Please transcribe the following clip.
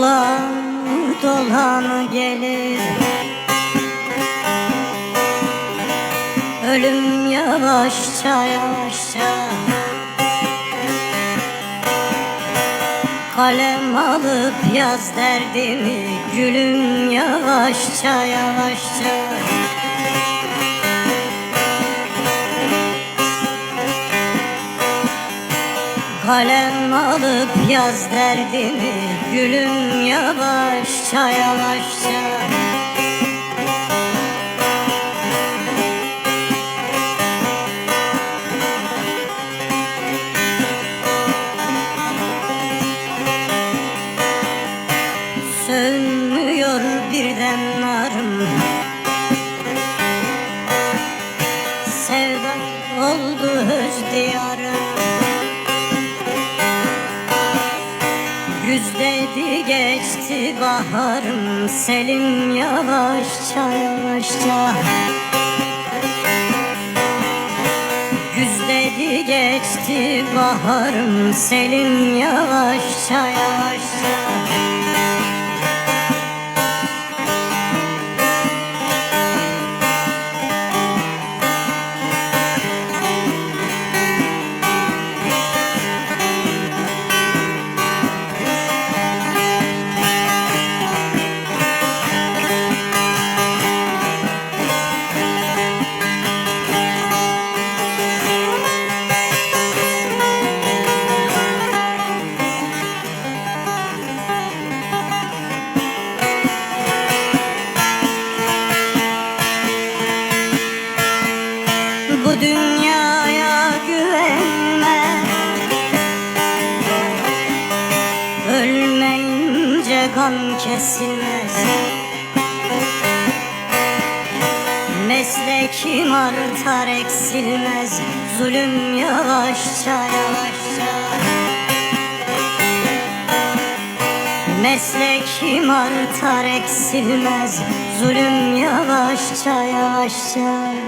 dolan dolan gelir. Ölüm yavaşça yavaşça. Kalem alıp yaz derdimi Gülüm yavaşça yavaşça. Kalem alıp yaz derdimi Gülüm yavaşça yavaşça. Sönmüyor birden narım. Sevda oldu öz diyarım Güzdedi geçti baharım Selim yavaşça yavaşça. Güzdedi geçti baharım Selim yavaşça yavaşça Bu dünyaya güvenme. Ölmeyince kan kesilmez. Meslekim artar eksilmez. Zulüm yavaşça yavaşça. Meslekim artar eksilmez. Zulüm yavaşça yavaşça